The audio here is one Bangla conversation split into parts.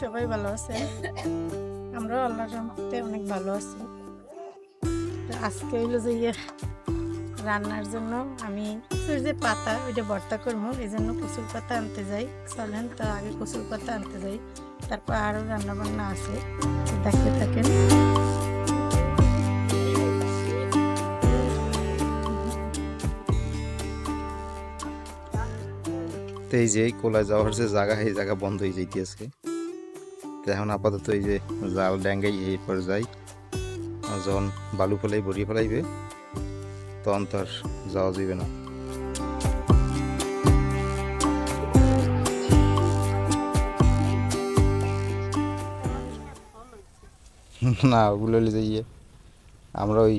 সবাই ভালো আছে। আমরাও আল্লাহর রহমতে অনেক ভালো আছি। আজকে হইল যে ইয়ে রান্নার জন্য আমি কচুর যে পাতা, ওইটা ভর্তা করব। এই জন্য কচুর পাতা আনতে যাই। চলেন, তো আগে কচুর পাতা আনতে যাই। তারপর আরও রান্না বান্না আছে। দেখতে থাকেন। এই যে কোলায় যাওয়ার যে জায়গা, এই জায়গা বন্ধ হয়ে যাইতেছে। এখন আপাতত এই যে জাল ড্যাঙ্গাই এই পর যাই যখন বালু ফেলাই ভরিয়ে ফেলাইবে, তখন তো আর যাওয়া যাবে না। না, ওগুলো হলে যে ইয়ে আমরা ওই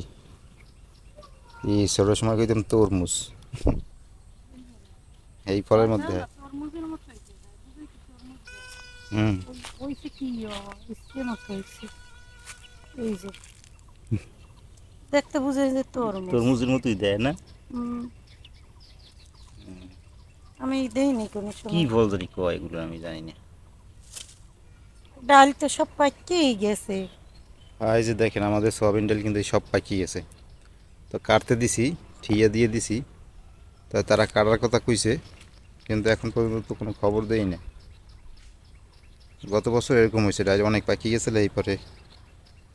এই ছোটো সময় তরমুজ। এই ফলের মধ্যে হয়। তরমুজের মতো হয়েছে কি হয়েছে এই যে দেখতে বুঝে যে তরমুজ তরমুজের মতোই দেয় না। আমি দেইনি কোনো কি ফল জানি কয় এগুলো আমি জানি না ডাল তো সব পাকিয়েই গেছে আর এই যে দেখেন আমাদের সোয়াবিন ডাল কিন্তু সব পাকিয়ে গেছে তো কাটতে দিছি ঠিয়া দিয়ে দিছি তো তারা কাটার কথা কইছে কিন্তু এখন পর্যন্ত তো কোনো খবর দেই না গত বছর এরকম হয়েছে আজ অনেক পাখি গেছিল এই পরে।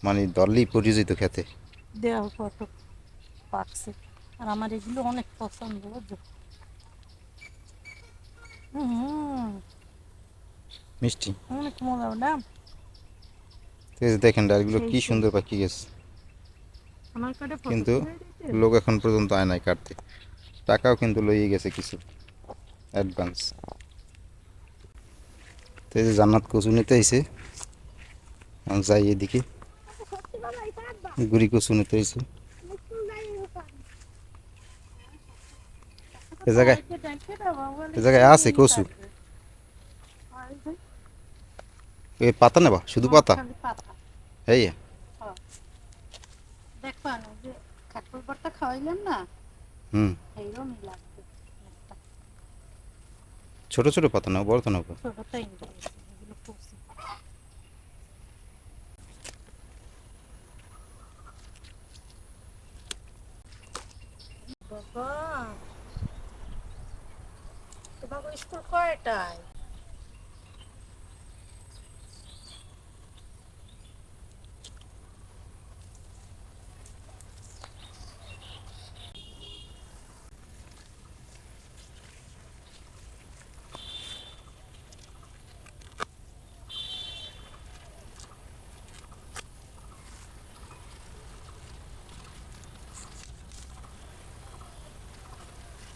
মানে দললেই পড়ে যেত খেতে। দেহ কত পাকছে আর আমার এগুলো অনেক পছন্দ বুঝছ? মিষ্টি। অনেক মজা না? দেখেন ডালগুলো কি সুন্দর পাখি গেছে। আমার কাছে কিন্তু লোক এখন পর্যন্ত আয় নাই কাটতে। টাকাও কিন্তু লইয়ে গেছে কিছু। অ্যাডভান্স তো এই যে জান্নাত কচু নিতে আইছে। যাই এদিকে। গুড়ি কচু নিতে আইছে। এ জায়গায় এ জায়গায় আছে কচু। এ পাতা নেবা? শুধু পাতা? পাতা। এই দেখবা না যে খাওয়াইলাম না হুম। এইরকমই একটা ছোট ছোট পাতা নাও বড় তো কচি। বাবা তোমার স্কুল কয়টায়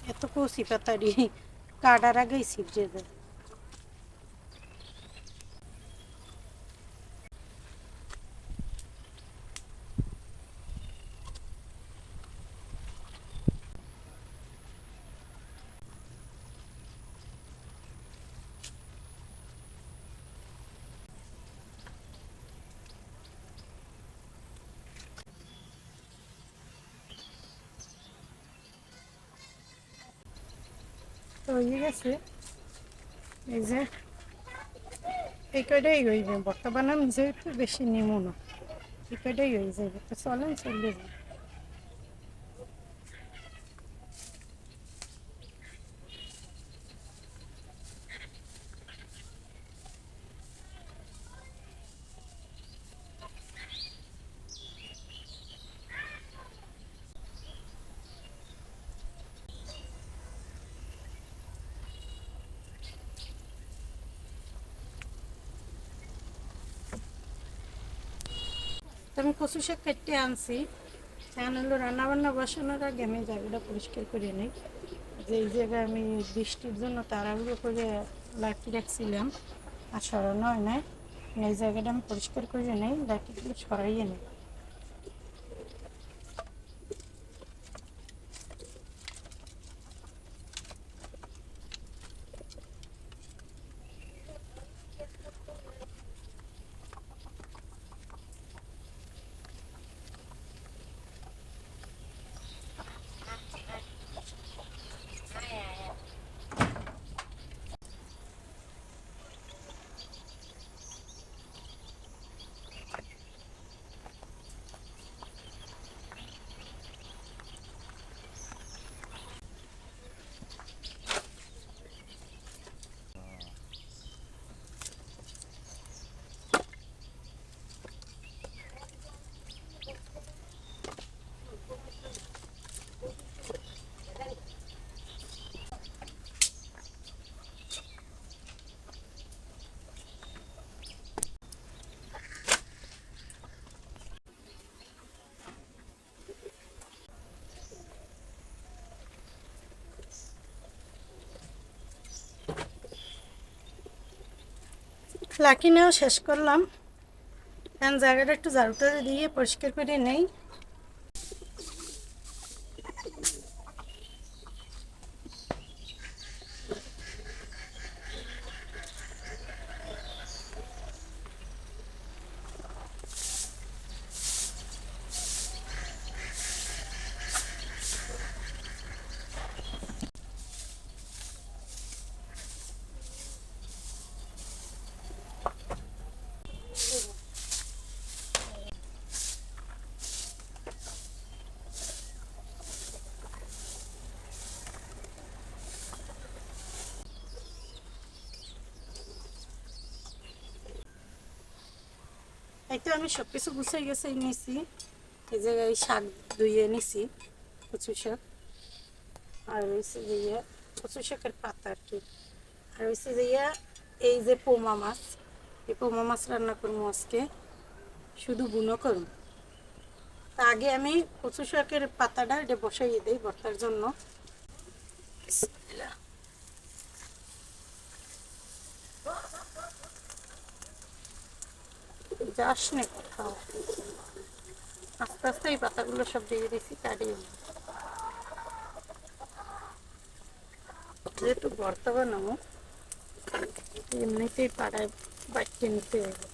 এত কচি পাতারি কাটার আগেই ছিটে যায় তো হয়ে গেছে। এই যে এই কয়টাই হইবে বর্তমানে যেহেতু বেশি নিমো না এই কয়টাই হয়ে যাবে তো চলেন, চলে যাবে তো আমি কচু শাক কেটে আনছি। এখন হলো রান্নাবান্না বসানোর আগে আমি জায়গাটা পরিষ্কার করে নিই। যে এই জায়গায় আমি বৃষ্টির জন্য তাড়াহুড়ো করে লাঠি রাখছিলাম, আর সরানো হয় না এই জায়গাটা আমি পরিষ্কার করে নিই লাঠিগুলো সরাইয়ে নিই। লাকি নেওয়া শেষ করলাম। জায়গাটা একটু ঝাড়ু টাড়ু দিয়ে পরিষ্কার করে নেই। তো আমি সব কিছু গুছিয়ে গেছে নিয়েছি। এই যে এই শাক ধুয়ে নিছি, কচু শাক। আর হয়েছে যে ইয়ে কচু শাকের পাতা আর কি। আর হয়েছে যে ইয়া, এই যে পোমা মাছ, এই পোমা মাছ রান্না করব আজকে। শুধু বুনো করুন তা আগে আমি কচু শাকের পাতাটা এটা বসাইয়ে দিই ভর্তার জন্য। যাস নে কোথাও। আস্তে আস্তে এই পাতাগুলো সব দিয়ে দিছি কাটিয়ে যেহেতু ভর্তা বানাবো, এমনিতেই পাড়ায় বাড়তে নিতে হবে।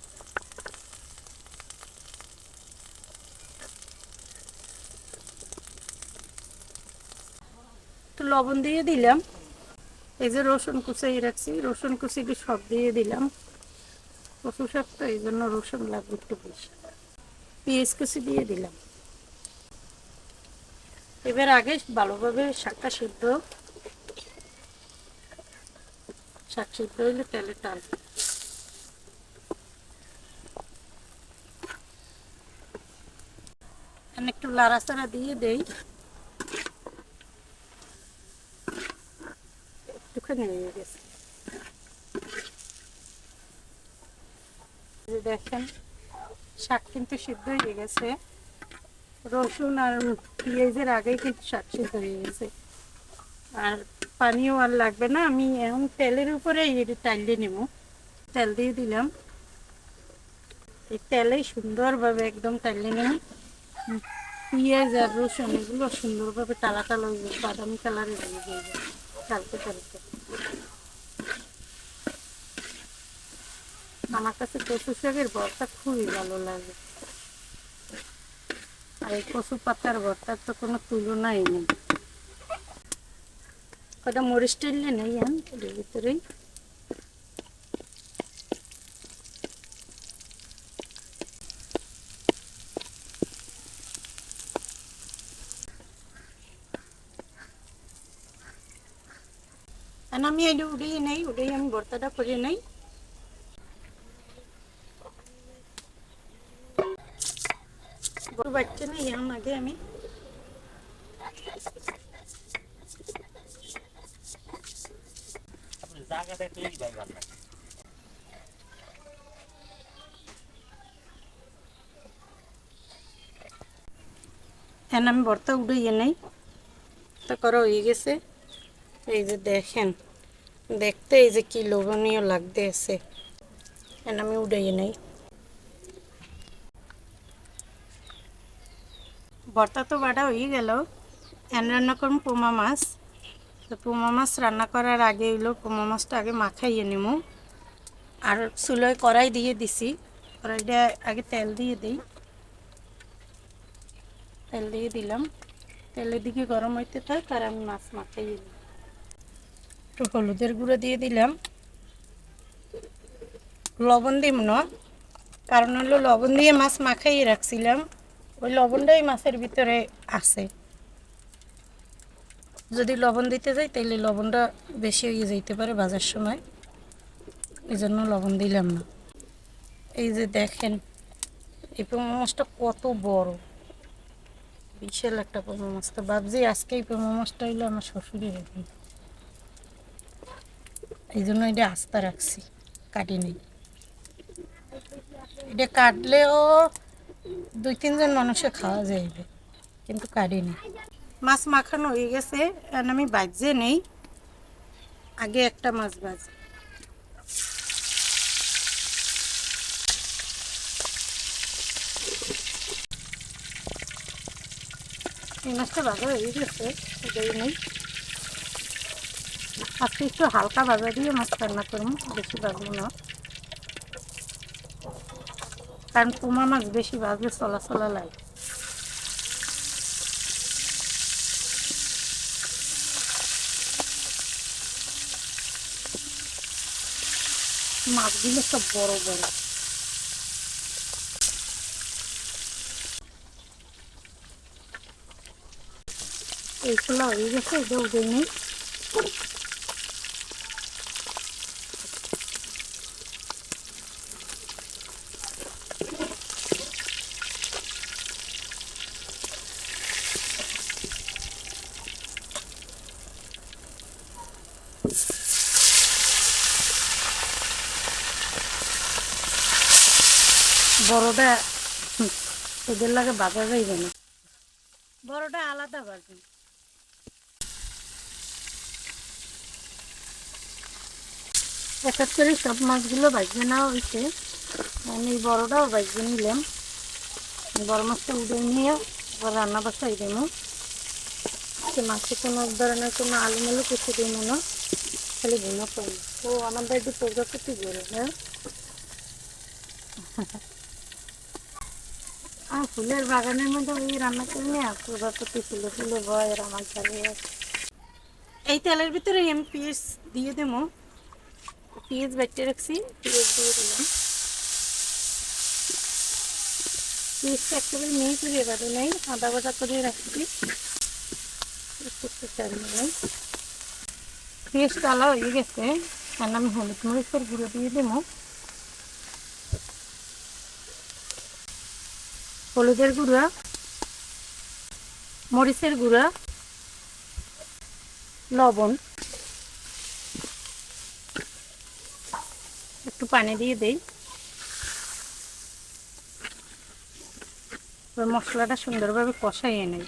লবণ দিয়ে দিলাম। এই যে রসুন কুচাই রাখছি, রসুন কুচিটি সব দিয়ে দিলাম। কচু শাক তো এই জন্য রসুন লাগবে একটু বেশি। পেঁয়াজ কুচি দিয়ে দিলাম। এবার আগে ভালোভাবে শাকটা সিদ্ধ শাক সিদ্ধ হইলে তেলে টাল এখন একটু লাড়াচাড়া দিয়ে দেই। একটুখানি হয়ে গেছে। যে দেখেন, শাক কিন্তু সিদ্ধ হয়ে গেছে। রসুন আর পেঁয়াজের আগেই কিন্তু শাক সিদ্ধ হয়ে গেছে। আর পানিও আর লাগবে না। আমি এখন তেলের উপরে টাইলে নেব। তেল দিয়ে দিলাম। এই তেলেই সুন্দরভাবে একদম টাইলে নেব পেঁয়াজ আর রসুন এগুলো সুন্দরভাবে টালা টালা হয়ে যাবে বাদামি কালারের হয়ে যাবে টালতে টালতে আমার কাছে কচু শাকের ভর্তা খুবই ভালো লাগে। আর এই কচু পাতার ভর্তার তো কোনো তুলনাই নেই। কটা মরিচ টেললে নেই এর ভিতরেই। আমি এটা উড়িয়ে নেই উড়িয়ে আমি ভর্তাটা করে নেই। বাচ্চা না ইয়াম আগে আমি। এখন আমি ভর্তা উড়িয়ে নেই। তো করা, হয়ে গেছে। এই যে দেখেন, দেখতে এই যে কি লোভনীয় লাগতে আছে এখন আমি উড়িয়ে নেই। ভর্তা তো বাটা হয়ে গেল। এন রান্না করুন পোমা মাছ। তো পোমা মাছ রান্না করার আগে হইল পোমা মাছটা আগে মাখাইয়ে নেব আর চুলোয় কড়াই দিয়ে দিছি। কড়াইটা আগে তেল দিয়ে দিই। তেল দিয়ে দিলাম। তেলের দিকে গরম হইতে থাক আর আমি মাছ মাখাইয়ে নিই একটু হলুদের গুঁড়ো দিয়ে দিলাম। লবণ দিব না? কারণ হলো লবণ দিয়ে মাছ মাখাইয়ে রাখছিলাম ওই লবণটাই মাছের ভিতরে আছে। যদি লবণ দিতে যাই তাহলে লবণটা বেশি হয়ে যাইতে পারে বাজার সময়। এই জন্য লবণ দিলাম না। এই যে দেখেন, এই পোমা মাছটা কত বড়। বিশাল একটা পোমা মাছ। তো ভাবছি আজকে এই পোমা মাছটা হইল আমার শ্বশুরের এই জন্য এটা আস্তা রাখছি কাটিনি এটা কাটলেও দুই তিনজন মানুষে খাওয়া যাইবে, কিন্তু কারিনি মাছ মাখানো হয়ে গেছে আমি বাজে নেই। আগে একটা মাছ বাজে এই মাছটা ভাজা হয়ে গেছে নেই। আজকে একটু হালকা ভাজা দিয়ে মাছ রান্না করব, বেশি বাজবো না। কারণ পোমা মাছ বেশি ভাজলে চলা চলা লাগে মাছগুলো সব বড় বড়। এইগুলো হয়ে গেছে এটা উঠে নেই। বড়টা, এদের লাগে বাজা যাইবে না বড়টা আলাদা বাজবে এক এক করে সব মাছগুলো ভাজবে নেওয়া হয়েছে। আমি বড়টাও ভাজবে নিলাম। বড় মাছটা উঠে নিয়ে আবার রান্না বসাই দেবো। মাছে কোনো ধরনের কোনো আলু মালু কিছু দিব না। খালি ভুনা করব ও আমাদের একটু প্রজাপতি গড়ে হ্যাঁ? আর ফুলের বাগানের মধ্যে ওই রান্না করি না প্রজাপতি ফুলে ফুলে ভয় আমার চালে এই তেলের ভিতরে আমি পেঁয়াজ দিয়ে দেবো। পেঁয়াজ বেটে রাখছি, পেঁয়াজ দিয়ে দিলাম। পেঁয়াজটা একেবারে নেই করে এবারে নেই, আদা বাটা করে রাখছি। একটু একটু নেবেন কালা হয়ে গেছে। আর আমি হলুদ মরিচের গুঁড়ো দিয়ে দেবো। হলুদের গুঁড়া, মরিচের গুঁড়া, লবণ। একটু পানি দিয়ে দেই। মশলাটা সুন্দরভাবে কষাইয়ে নেই।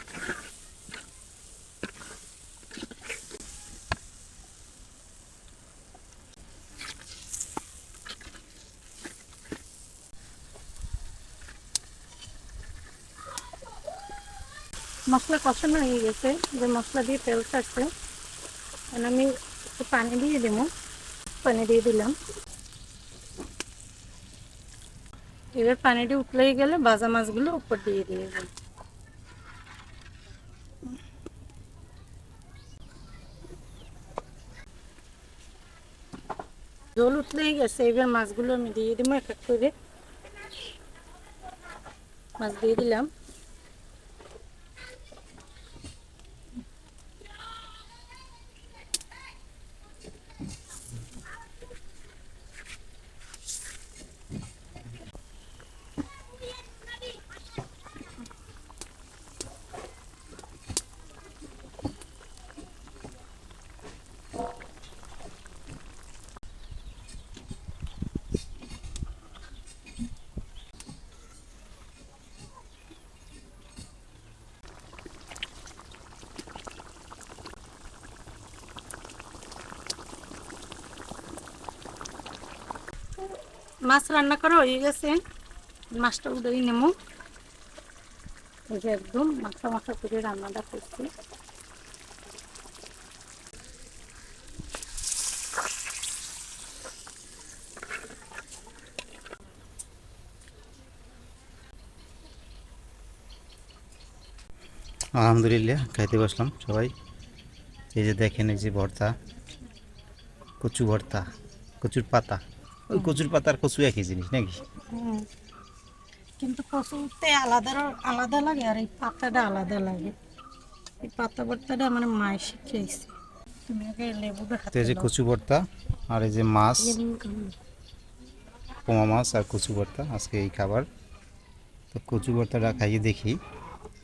মশলা কষানো হয়ে গেছে, যে মশলা দিয়ে তেল ছাড়ছে। এখন আমি একটু পানি দিয়ে দেবো, পানি দিয়ে দিলাম। এবার পানিটা উঠলেই গেলে ভাজা মাছগুলো উপর দিয়ে দিয়ে দেবো। জল উঠলেই গেছে, এবার মাছগুলো আমি দিয়ে দেবো এক এক করে। মাছ দিয়ে দিলাম। মাছ রান্না করা হয়ে গেছে। মাছটা উড়েই নেব। এই যে একদম মাখা মাখা করে রান্নাটা করছি। আলহামদুলিল্লাহ, খাইতে বসলাম সবাই। এই যে দেখেন এই যে ভর্তা, কচু ভর্তা, কচুর পাতা। ওই কচুর পাতার কচু একই জিনিস নাকি? কিন্তু কচুতে আলাদা আলাদা লাগে আর এই পাতাটা আলাদা লাগে। এই পাতা ভর্তাটা আমার মায়ের শিখিয়েছে। তুমি আগে লেবুটা তো এই যে কচু ভর্তা আর এই যে মাছ পোমা মাছ আর কচু ভর্তা আজকে এই খাবার। তো কচু ভর্তাটা খাইয়ে দেখি।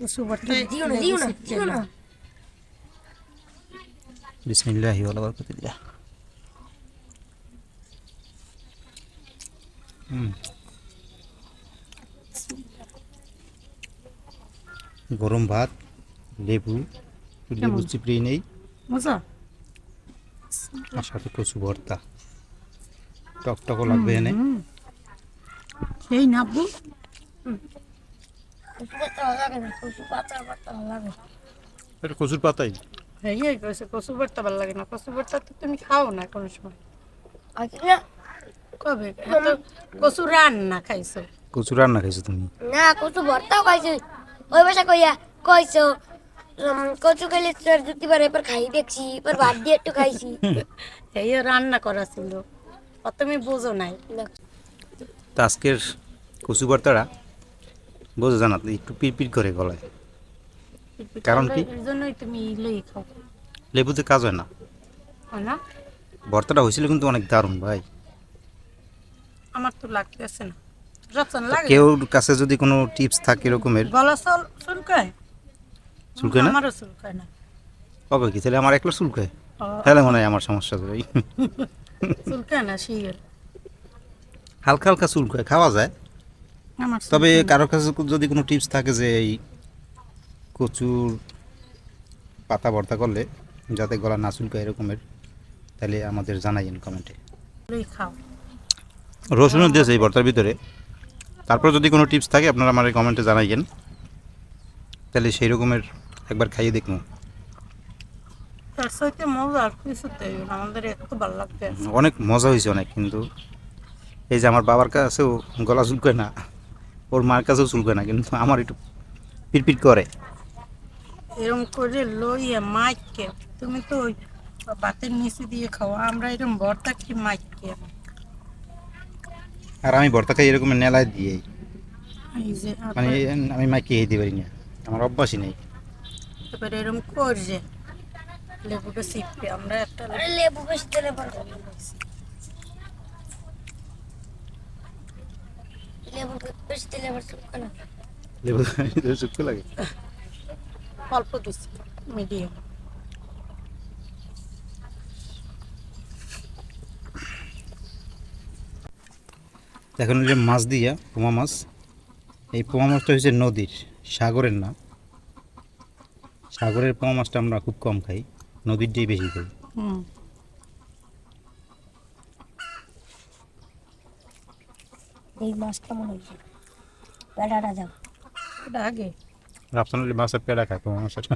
কচু ভর্তা দিও না দিও না দিও না। বিসমিল্লাহি ওয়া বারাকাতুল্লাহ। গরম ভাত লেবু লেবু? চিপড়িয়ে নেই। মজা? আর সাথে কচু ভর্তা। টক টকও লাগবে এনে। সেই এটা কচুর পাতাই? হ্যাঁ ইয়ে কচু ভর্তা ভালো লাগে না। কচু ভর্তা তো তুমি খাও না কোনো সময়। আচ্ছা না কবে? এত কচু রান্না খাইছো? কচু রান্না খাইছো তুমি? না কচু ভর্তাও খাইছি। ওই বাসা কইয়া কইছো কচু খাইলে তোর জুতি পারে এবার খাই দেখছি এবার ভাত দিয়ে একটু খাইছি। এই রান্না করা ছিল ও তুমি বোঝো নাই। তো আজকের কচু ভর্তাটা বোঝা জানা একটু পিরপির করে গলায়। কারণ কি? জন্যই তুমি ইলেই খাও। লেবুতে কাজ হয় না। হয় না? ভর্তাটা হয়েছিল কিন্তু অনেক দারুণ ভাই। আমার তো লাগতেছে না। রচন লাগে? কেউ কাছে যদি কোনো টিপস থাকে এরকমের? গলা চল চুলকায়? চুলকায় না? আমারও চুলকায় না। কবে কি? তাহলে আমার একলা চুলকায়? তাহলে মনে হয় আমার সমস্যা ভাই চুলকায় না শিয়ের হালকা হালকা চুলকায় খাওয়া যায়। আমার তবে কারোর কাছে যদি কোনো টিপস থাকে যে এই কচুর পাতা ভর্তা করলে যাতে গলা না চুলকায় এরকমের তাহলে আমাদের জানাইন কমেন্টে। খাও। রসুনও দিয়েছে এই ভর্তার ভিতরে। তারপর যদি কোনো টিপস থাকে আপনারা আমার কমেন্টে জানাইয়েন। তাহলে সেই রকমের একবার খাইয়ে দেখুন অনেক মজা হয়েছে অনেক কিন্তু এই যে আমার বাবার কাছেও গলা চুলকায় না ওর মার কাছেও চুলকায় না কিন্তু আমার একটু পিটপিট করে। এরকম করে লইয়া মাইকে তুমি তো ওই ভাতের নিচে দিয়ে খাও আমরা এরকম ভর্তা কি মাইকে আর আমি ভর্তা খাই এরকম নেলায় দিয়ে মানে আমি মাইকে দিতে পারি না। আমার অভ্যাসই নেই। এবার এরকম করছে লেবুটা শিখবে আমরা একটা লেবু- আরে লেবু বেশি দিলে পরে লেবু বেশি দিলে পরে চুলকা না। লেবু শুক্তো লাগে? অল্প দিচ্ছি মিডিয়াম। এখন যে মাছ দিয়া পোমা মাছ। এই পোমা মাছটা হচ্ছে নদীর সাগরের না। সাগরের পোমা মাছটা আমরা খুব কম খাই নদীরটাই বেশি খাই। এই হয়েছে? যাও আগে। মাছের পেড়া খায় পোমা মাছটা।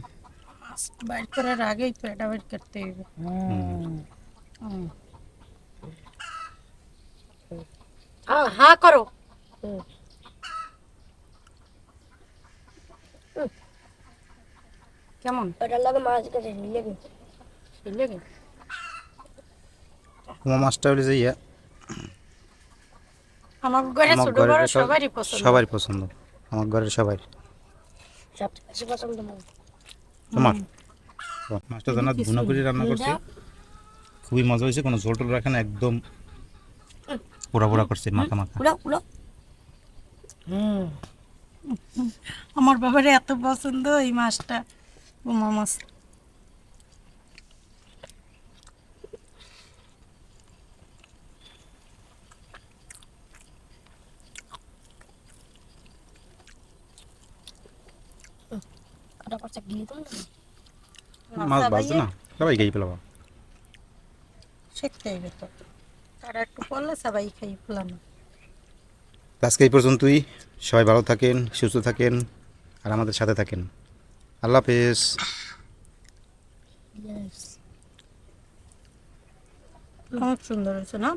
মাছ বাইর করার আগেই পেটা বের করতে হবে। হুম। হা করো। কেমন? ওটার লাগে মাছ কেটে লেগে। লেগে? পোমা মাছটা হলে যে ইয়া। আমার ঘরে ছোট বড় সবারই পছন্দ। সবারই পছন্দ। আমার ঘরের সবাই। সবচেয়ে বেশি পছন্দ তোমার? মাছটা জানা ভুনা করে রান্না করছে। খুবই মজা হয়েছে কোনো ঝোল টোল রাখে না একদম পোড়া পোড়া করছে মাথা মাথা উড়ো উড়ো আমার বাবার এত পছন্দ এই মাছটা বোমা মাছ। মাছ ভাজছে না? সবাই খেয়ে পেলাম শিখতে হবে তারা একটু পড়লে সবাই খাই ফেলাম আজকে এই পর্যন্তই। সবাই ভালো থাকেন সুস্থ থাকেন আর আমাদের সাথে থাকেন। আল্লাহ হাফেজ। অনেক সুন্দর হয়েছে না?